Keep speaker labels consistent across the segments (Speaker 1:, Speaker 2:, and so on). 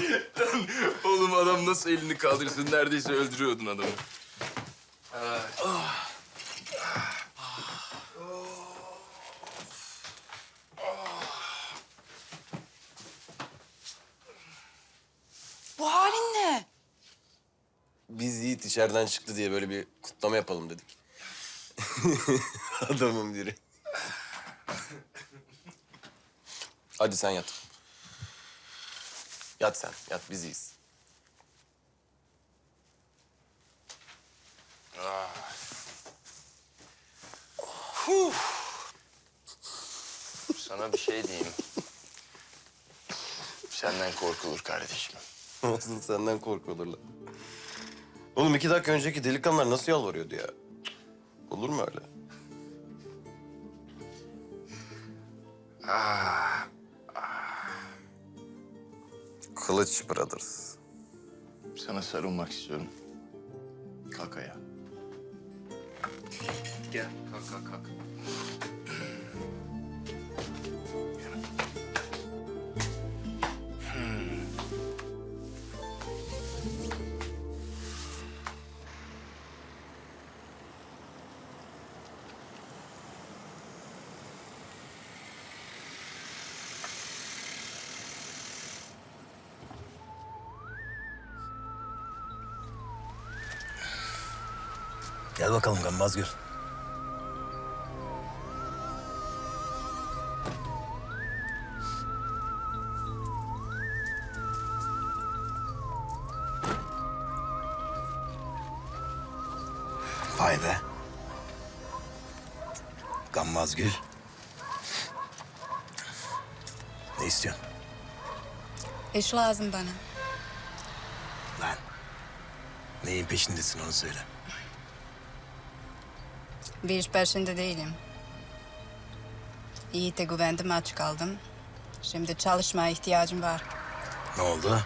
Speaker 1: Oğlum adam nasıl elini kaldırırsın? Neredeyse öldürüyordun adamı.
Speaker 2: Bu halin ne?
Speaker 3: Biz Yiğit içeriden çıktı diye böyle bir kutlama yapalım dedik. Adamım biri. Hadi sen yat. Yat sen, yat biz iyiyiz.
Speaker 1: Sana bir şey diyeyim. Senden korkulur kardeşim.
Speaker 3: Nasıl senden korkulurlar. Oğlum iki dakika önceki delikanlılar nasıl yalvarıyordu ya? Olur mu öyle? Kılıç Brothers.
Speaker 1: Sana sarılmak istiyorum. Kalk ayağa. Gel, kalk, kalk, kalk.
Speaker 4: Gel bakalım Gammaz Gül. Vay be. Gammaz Gül. Ne istiyorsun?
Speaker 2: İş lazım bana.
Speaker 4: Lan. Neyin peşindesin onu söyle.
Speaker 2: Bir iş peşinde değilim. Yiğit'e güvendim, aç kaldım. Şimdi çalışmaya ihtiyacım var.
Speaker 4: Ne oldu?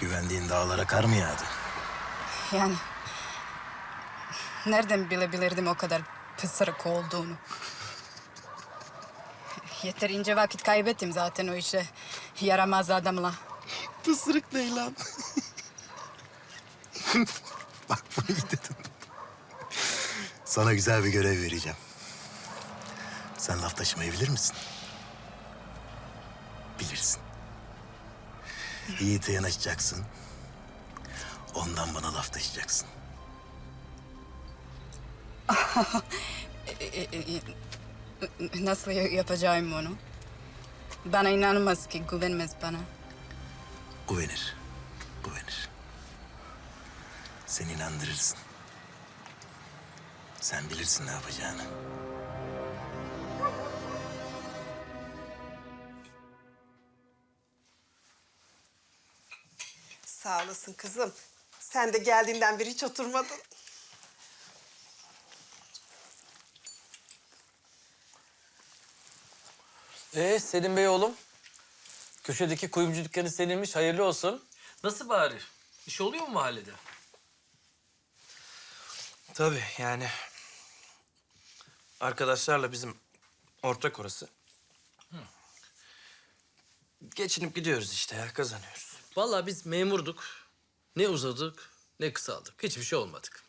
Speaker 4: Güvendiğin dağlara kar mı yağdı?
Speaker 2: Yani... Nereden bilebilirdim o kadar pısırık olduğunu? Yeterince vakit kaybettim zaten o işe. Yaramaz adamla.
Speaker 4: Pısırık ne lan? Bak bunu iyi dedin. Sana güzel bir görev vereceğim. Sen laf taşımayı bilir misin? Bilirsin. Yiğit'e yanaşacaksın. Ondan bana laf taşıyacaksın.
Speaker 2: Nasıl ya- yapacağım onu? Bana inanmaz ki, güvenmez bana.
Speaker 4: Güvenir. Güvenir. Sen inandırırsın. Sen bilirsin ne yapacağını.
Speaker 5: Sağ olasın kızım. Sen de geldiğinden beri hiç oturmadın.
Speaker 6: Ee Selim Bey oğlum. Köşedeki kuyumcu dükkanı seninmiş. Hayırlı olsun.
Speaker 7: Nasıl bari? İş oluyor mu mahallede?
Speaker 8: Tabii yani arkadaşlarla bizim ortak orası. Geçinip gidiyoruz işte ya kazanıyoruz.
Speaker 7: Vallahi biz memurduk. Ne uzadık ne kısaldık. Hiçbir şey olmadık.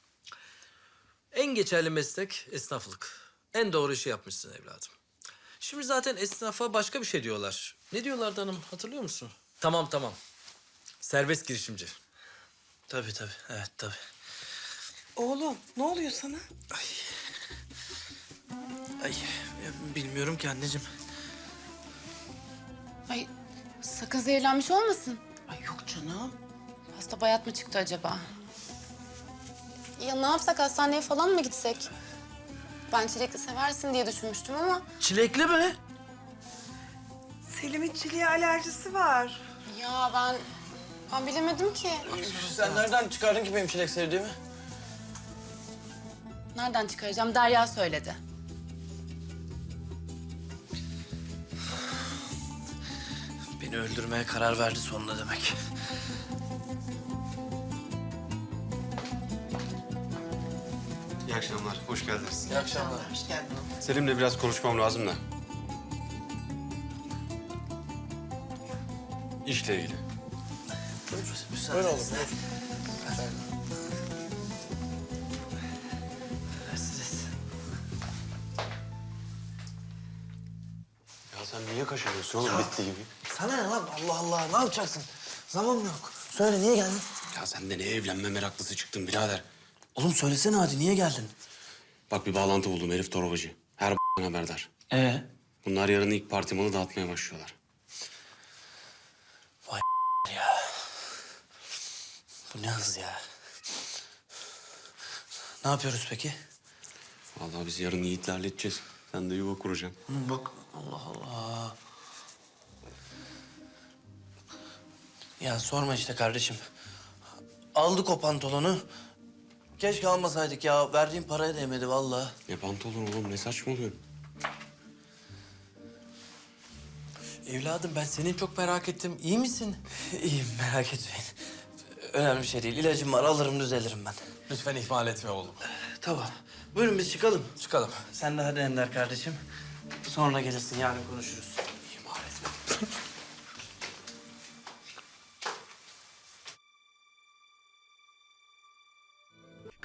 Speaker 7: En geçerli meslek esnaflık. En doğru işi yapmışsın evladım. Şimdi zaten esnafa başka bir şey diyorlar. Ne diyorlardı hanım hatırlıyor musun? Tamam tamam. Serbest girişimci.
Speaker 8: Tabii tabii evet tabii.
Speaker 5: Oğlum ne oluyor sana?
Speaker 8: Ay bilmiyorum ki anneciğim.
Speaker 9: Ay sakın zehirlenmiş olmasın.
Speaker 5: Ay yok canım.
Speaker 9: Hasta bayat mı çıktı acaba? Ya ne yapsak hastaneye falan mı gitsek? Ben çilekli seversin diye düşünmüştüm ama
Speaker 8: Çilekli mi?
Speaker 5: Selim'in çileğe alerjisi var.
Speaker 9: ya ben ben bilemedim ki.
Speaker 8: Sen nereden çıkardın ki benim çilek sevdiğimi?
Speaker 9: Nereden çıkaracağım? Derya söyledi.
Speaker 8: Beni öldürmeye karar verdi sonunda demek.
Speaker 10: İyi akşamlar, hoş geldiniz.
Speaker 8: İyi akşamlar.
Speaker 5: Hoş geldin.
Speaker 10: Selim'le biraz konuşmam lazım da.
Speaker 1: İşle ilgili.
Speaker 6: Buyur oğlum, buyur.
Speaker 10: Ya sen niye kaşınıyorsun oğlum bitti gibi?
Speaker 8: Sana ne lan? Allah Allah. Ne yapacaksın? Zaman mı yok? Söyle niye geldin?
Speaker 10: Ya sen de ne evlenme meraklısı çıktın birader.
Speaker 8: Oğlum söylesene hadi niye geldin?
Speaker 10: Bak bir bağlantı buldum herif torbacı. Her haberdar.
Speaker 8: Ee?
Speaker 10: Bunlar yarın ilk parti malı dağıtmaya başlıyorlar.
Speaker 8: Ya. Bu ne hız ya? Ne yapıyoruz peki?
Speaker 10: Vallahi biz yarın Yiğit'le halledeceğiz. Sen de yuva kuracaksın.
Speaker 8: Bak Allah Allah. Ya sorma işte kardeşim. Aldık o pantolonu. Keşke almasaydık ya. Verdiğim paraya değmedi vallahi.
Speaker 10: Ne pantolon oğlum ne saçmalıyorsun?
Speaker 7: Evladım ben seni çok merak ettim. İyi misin?
Speaker 8: İyiyim merak etmeyin. Önemli bir şey değil. İlacım var alırım düzelirim ben.
Speaker 7: Lütfen ihmal etme oğlum.
Speaker 8: Tamam. Buyurun biz çıkalım.
Speaker 7: Çıkalım.
Speaker 8: Sen de hadi Ender kardeşim. Sonra gelirsin yarın konuşuruz.